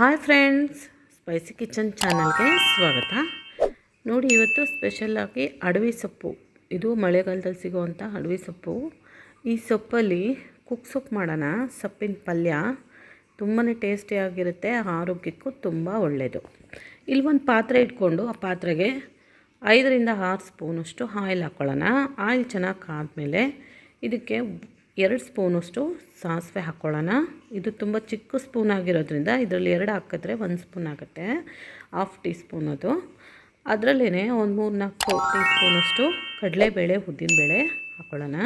Hi friends, spicy kitchen ಚಾನಲ್ಗೆ ಸ್ವಾಗತ. ನೋಡಿ, ಇವತ್ತು ಸ್ಪೆಷಲ್ಲಾಗಿ ಅಡವಿ ಸೊಪ್ಪು. ಇದು ಮಳೆಗಾಲದಲ್ಲಿ ಸಿಗುವಂಥ ಅಡವಿ ಸೊಪ್ಪು. ಈ ಸೊಪ್ಪಲ್ಲಿ ಕುಕ್ ಸೊಪ್ಪು ಮಾಡೋಣ. ಸೊಪ್ಪಿನ ಪಲ್ಯ ತುಂಬಾ ಟೇಸ್ಟಿಯಾಗಿರುತ್ತೆ ಆರೋಗ್ಯಕ್ಕೂ ತುಂಬ ಒಳ್ಳೆಯದು ಇಲ್ಲಿ ಒಂದು ಪಾತ್ರೆ ಇಟ್ಕೊಂಡು ಆ ಪಾತ್ರೆಗೆ ಐದರಿಂದ ಆರು ಸ್ಪೂನಷ್ಟು ಆಯಿಲ್ ಹಾಕ್ಕೊಳ್ಳೋಣ ಆಯಿಲ್ ಚೆನ್ನಾಗಿ ಕಾದ್ಮೇಲೆ ಇದಕ್ಕೆ ಎರಡು ಸ್ಪೂನಷ್ಟು ಸಾಸಿವೆ ಹಾಕ್ಕೊಳ್ಳೋಣ. ಇದು ತುಂಬ ಚಿಕ್ಕ ಸ್ಪೂನ್ ಆಗಿರೋದ್ರಿಂದ ಇದರಲ್ಲಿ ಎರಡು ಹಾಕಿದ್ರೆ ಒಂದು ಸ್ಪೂನ್ ಆಗುತ್ತೆ. ಹಾಫ್ ಟೀ ಸ್ಪೂನ್ ಅದು. ಅದರಲ್ಲೇ ಒಂದು ಮೂರು ನಾಲ್ಕು ಟೀ ಸ್ಪೂನಷ್ಟು ಕಡಲೆಬೇಳೆ ಉದ್ದಿನಬೇಳೆ ಹಾಕ್ಕೊಳ್ಳೋಣ.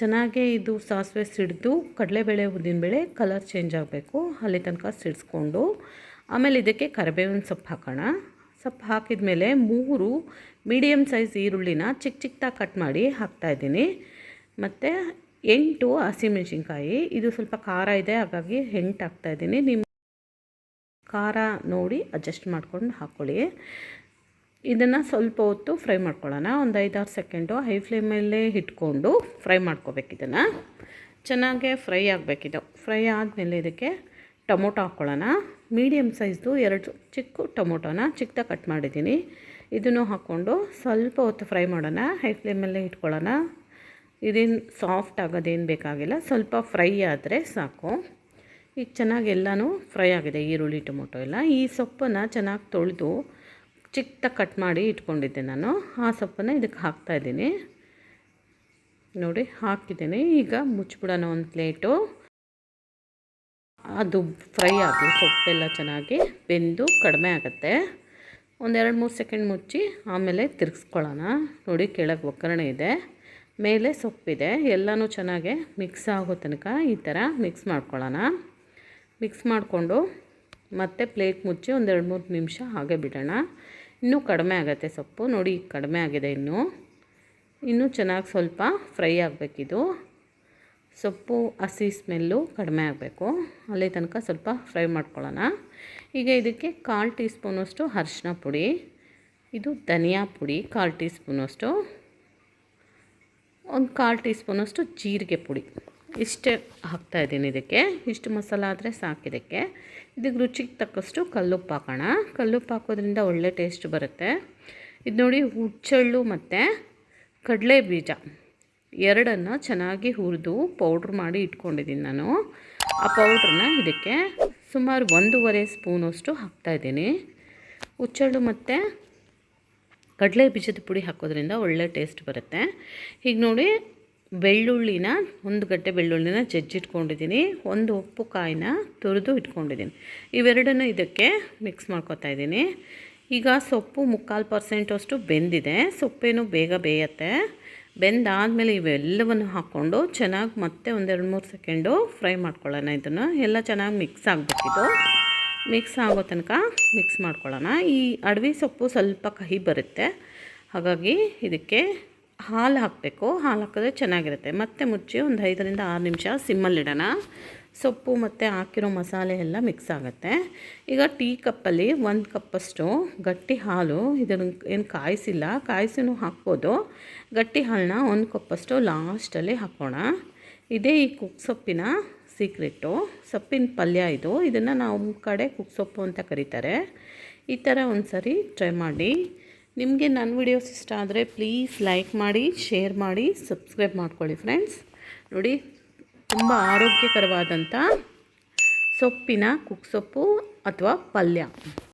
ಚೆನ್ನಾಗಿ ಇದು ಸಾಸಿವೆ ಸಿಡಿದು ಕಡಲೆಬೇಳೆ ಉದ್ದಿನಬೇಳೆ ಕಲರ್ ಚೇಂಜ್ ಆಗಬೇಕು. ಅಲ್ಲಿ ತನಕ ಸಿಡಿಸ್ಕೊಂಡು ಆಮೇಲೆ ಇದಕ್ಕೆ ಕರಿಬೇವಿನ ಸೊಪ್ಪು ಹಾಕೋಣ. ಸೊಪ್ಪು ಹಾಕಿದ ಮೇಲೆ ಮೂರು ಮೀಡಿಯಮ್ ಸೈಜ್ ಈರುಳ್ಳಿನ ಚಿಕ್ಕ ಚಿಕ್ಕದಾಗಿ ಕಟ್ ಮಾಡಿ ಹಾಕ್ತಾಯಿದ್ದೀನಿ ಮತ್ತು ಎಂಟು ಹಸಿಮೆಣ್ಸಿನ್ಕಾಯಿ. ಇದು ಸ್ವಲ್ಪ ಖಾರ ಇದೆ, ಹಾಗಾಗಿ ಎಂಟು ಹಾಕ್ತಾಯಿದ್ದೀನಿ ನಿಮ್ಮ ಖಾರ ನೋಡಿ ಅಡ್ಜಸ್ಟ್ ಮಾಡ್ಕೊಂಡು ಹಾಕ್ಕೊಳ್ಳಿ ಇದನ್ನು ಸ್ವಲ್ಪ ಹೊತ್ತು ಫ್ರೈ ಮಾಡ್ಕೊಳ್ಳೋಣ. ಒಂದು ಐದಾರು ಸೆಕೆಂಡು ಹೈ ಫ್ಲೇಮಲ್ಲೇ ಇಟ್ಕೊಂಡು ಫ್ರೈ ಮಾಡ್ಕೋಬೇಕು ಇದನ್ನು. ಚೆನ್ನಾಗೆ ಫ್ರೈ ಆಗಬೇಕಿದು. ಫ್ರೈ ಆದಮೇಲೆ ಇದಕ್ಕೆ ಟೊಮೊಟೊ ಹಾಕ್ಕೊಳ್ಳೋಣ ಮೀಡಿಯಮ್ ಸೈಜ್ದು ಎರಡು ಚಿಕ್ಕ ಟೊಮೊಟೊನ ಚಿಕ್ಕದಾಗಿ ಕಟ್ ಮಾಡಿದ್ದೀನಿ. ಇದನ್ನು ಹಾಕ್ಕೊಂಡು ಸ್ವಲ್ಪ ಹೊತ್ತು ಫ್ರೈ ಮಾಡೋಣ. ಹೈ ಫ್ಲೇಮಲ್ಲೇ ಇಟ್ಕೊಳ್ಳೋಣ. ಇದೇನು ಸಾಫ್ಟ್ ಆಗೋದೇನು ಬೇಕಾಗಿಲ್ಲ. ಸ್ವಲ್ಪ ಫ್ರೈ ಆದರೆ ಸಾಕು. ಈಗ ಚೆನ್ನಾಗಿ ಎಲ್ಲನೂ ಫ್ರೈ ಆಗಿದೆ, ಈರುಳ್ಳಿ, ಟೊಮೊಟೊ ಎಲ್ಲ. ಈ ಸೊಪ್ಪನ್ನು ಚೆನ್ನಾಗಿ ತೊಳೆದು ಚಿಕ್ಕದಾಗಿ ಕಟ್ ಮಾಡಿ ಇಟ್ಕೊಂಡಿದ್ದೆ ನಾನು. ಆ ಸೊಪ್ಪನ್ನು ಇದಕ್ಕೆ ಹಾಕ್ತಾಯಿದ್ದೀನಿ ನೋಡಿ, ಹಾಕಿದ್ದೀನಿ. ಈಗ ಮುಚ್ಚಿಬಿಡೋಣ ಒಂದು ಪ್ಲೇಟು. ಅದು ಫ್ರೈ ಆಗಲಿ ಸೊಪ್ಪೆಲ್ಲ ಚೆನ್ನಾಗಿ ಬೆಂದು ಕಡಿಮೆ ಆಗುತ್ತೆ. ಒಂದೆರಡು ಮೂರು ಸೆಕೆಂಡ್ ಮುಚ್ಚಿ ಆಮೇಲೆ ತಿರ್ಗಿಸ್ಕೊಳ್ಳೋಣ. ನೋಡಿ, ಕೆಳಗೆ ಒಗ್ಗರಣೆ ಇದೆ. ಮೇಲೆ ಸೊಪ್ಪಿದೆ. ಎಲ್ಲನೂ ಚೆನ್ನಾಗೆ ಮಿಕ್ಸ್ ಆಗೋ ತನಕ ಈ ಥರ ಮಿಕ್ಸ್ ಮಾಡ್ಕೊಳ್ಳೋಣ. ಮಿಕ್ಸ್ ಮಾಡಿಕೊಂಡು ಮತ್ತೆ ಪ್ಲೇಟ್ ಮುಚ್ಚಿ ಒಂದೆರಡು ಮೂರು ನಿಮಿಷ ಹಾಗೆ ಬಿಡೋಣ. ಇನ್ನೂ ಕಡಿಮೆ ಆಗುತ್ತೆ ಸೊಪ್ಪು. ನೋಡಿ ಕಡಿಮೆ ಆಗಿದೆ ಇನ್ನೂ. ಇನ್ನೂ ಚೆನ್ನಾಗಿ ಸ್ವಲ್ಪ ಫ್ರೈ ಆಗಬೇಕಿದು. ಸೊಪ್ಪು, ಹಸಿ ಸ್ಮೆಲ್ಲು ಕಡಿಮೆ ಆಗಬೇಕು. ಅಲ್ಲಿ ತನಕ ಸ್ವಲ್ಪ ಫ್ರೈ ಮಾಡ್ಕೊಳ್ಳೋಣ. ಈಗ ಇದಕ್ಕೆ ಕಾಲು ಟೀ ಸ್ಪೂನಷ್ಟು ಅರಿಶಿನ ಪುಡಿ. ಇದು ಧನಿಯಾ ಪುಡಿ. ಕಾಲು ಟೀ ಸ್ಪೂನಷ್ಟು ಒಂದು ಕಾಲು ಟೀ ಸ್ಪೂನಷ್ಟು ಜೀರಿಗೆ ಪುಡಿ. ಇಷ್ಟೇ ಹಾಕ್ತಾಯಿದ್ದೀನಿ ಇದಕ್ಕೆ. ಇಷ್ಟು ಮಸಾಲ ಆದರೆ ಸಾಕಿದಕ್ಕೆ ಇದಕ್ಕೆ. ರುಚಿಗೆ ತಕ್ಕಷ್ಟು ಕಲ್ಲುಪ್ಪು ಹಾಕೋಣ. ಕಲ್ಲುಪ್ಪು ಹಾಕೋದ್ರಿಂದ ಒಳ್ಳೆ ಟೇಸ್ಟ್ ಬರುತ್ತೆ. ಇದು ನೋಡಿ ಹುಚ್ಚಳ್ಳು ಮತ್ತು ಕಡಲೆ ಬೀಜ. ಎರಡನ್ನು ಚೆನ್ನಾಗಿ ಹುರಿದು ಪೌಡ್ರ್ ಮಾಡಿ ಇಟ್ಕೊಂಡಿದ್ದೀನಿ ನಾನು. ಆ ಪೌಡ್ರನ್ನ ಇದಕ್ಕೆ ಸುಮಾರು ಒಂದೂವರೆ ಸ್ಪೂನಷ್ಟು ಹಾಕ್ತಾಯಿದ್ದೀನಿ ಹುಚ್ಚಳ್ಳು ಮತ್ತು ಕಡಲೆ ಬೀಜದ ಪುಡಿ ಹಾಕೋದ್ರಿಂದ ಒಳ್ಳೆ ಟೇಸ್ಟ್ ಬರುತ್ತೆ. ಈಗ ನೋಡಿ ಬೆಳ್ಳುಳ್ಳಿನ, ಒಂದು ಗಡ್ಡೆ ಬೆಳ್ಳುಳ್ಳಿನ ಜಜ್ಜಿಟ್ಕೊಂಡಿದ್ದೀನಿ. ಒಂದು ಉಪ್ಪು ಕಾಯಿನ ತುರಿದು ಇಟ್ಕೊಂಡಿದ್ದೀನಿ. ಇವೆರಡನ್ನು ಇದಕ್ಕೆ ಮಿಕ್ಸ್ ಮಾಡ್ಕೊತಾ ಇದ್ದೀನಿ. ಈಗ ಸೊಪ್ಪು ಮುಕ್ಕಾಲು ಪರ್ಸೆಂಟಷ್ಟು ಬೆಂದಿದೆ. ಸೊಪ್ಪೇನು ಬೇಗ ಬೇಯತ್ತೆ. ಬೆಂದಾದಮೇಲೆ ಇವೆಲ್ಲವನ್ನು ಹಾಕ್ಕೊಂಡು ಚೆನ್ನಾಗಿ ಮತ್ತೆ ಒಂದೆರಡು ಮೂರು ಸೆಕೆಂಡು ಫ್ರೈ ಮಾಡ್ಕೊಳ್ಳೋಣ ಇದನ್ನು. ಎಲ್ಲ ಚೆನ್ನಾಗಿ ಮಿಕ್ಸ್ ಆಗಬೇಕಿದು ಮಿಕ್ಸ್ ಆಗೋ ತನಕ ಮಿಕ್ಸ್ ಮಾಡ್ಕೊಳ್ಳೋಣ. ಈ ಅಡವಿ ಸೊಪ್ಪು ಸ್ವಲ್ಪ ಕಹಿ ಬರುತ್ತೆ. ಹಾಗಾಗಿ ಇದಕ್ಕೆ ಹಾಲು ಹಾಕಬೇಕು. ಹಾಲು ಹಾಕಿದ್ರೆ ಚೆನ್ನಾಗಿರುತ್ತೆ. ಮತ್ತೆ ಮುಚ್ಚಿ ಒಂದು ಐದರಿಂದ ಆರು ನಿಮಿಷ ಸಿಮ್ಮಲ್ಲಿಡೋಣ ಸೊಪ್ಪು ಮತ್ತು ಹಾಕಿರೋ ಮಸಾಲೆ ಎಲ್ಲ ಮಿಕ್ಸ್ ಆಗುತ್ತೆ. ಈಗ ಟೀ ಕಪ್ಪಲ್ಲಿ ಒಂದು ಕಪ್ಪಷ್ಟು ಗಟ್ಟಿ ಹಾಲು ಇದನ್ನು ಏನು ಕಾಯಿಸಿಲ್ಲ. ಕಾಯಿಸಿನೂ ಹಾಕ್ಬೋದು. ಗಟ್ಟಿ ಹಾಲನ್ನ ಒಂದು ಕಪ್ಪಷ್ಟು ಲಾಸ್ಟಲ್ಲಿ ಹಾಕೋಣ. ಇದೇ ಈ ಕುಕ್ ಸೊಪ್ಪಿನ ಸೀಕ್ರೆಟು ಸೊಪ್ಪಿನ ಪಲ್ಯ ಇದು. ಇದನ್ನು ನಾವು ಕಡೆ ಸೊಪ್ಪು ಅಂತ ಕರೀತಾರೆ. ಈ ಥರ ಒಂದು ಸರಿ ಟ್ರೈ ಮಾಡಿ. ನಿಮಗೆ ನನ್ನ ವಿಡಿಯೋಸ್ ಇಷ್ಟ ಆದರೆ ಪ್ಲೀಸ್ ಲೈಕ್ ಮಾಡಿ, ಶೇರ್ ಮಾಡಿ, ಸಬ್ಸ್ಕ್ರೈಬ್ ಮಾಡ್ಕೊಳ್ಳಿ ಫ್ರೆಂಡ್ಸ್. ನೋಡಿ, ತುಂಬ ಆರೋಗ್ಯಕರವಾದಂಥ ಸೊಪ್ಪಿನ ಕುಕ್ ಸೊಪ್ಪು ಅಥವಾ ಪಲ್ಯ.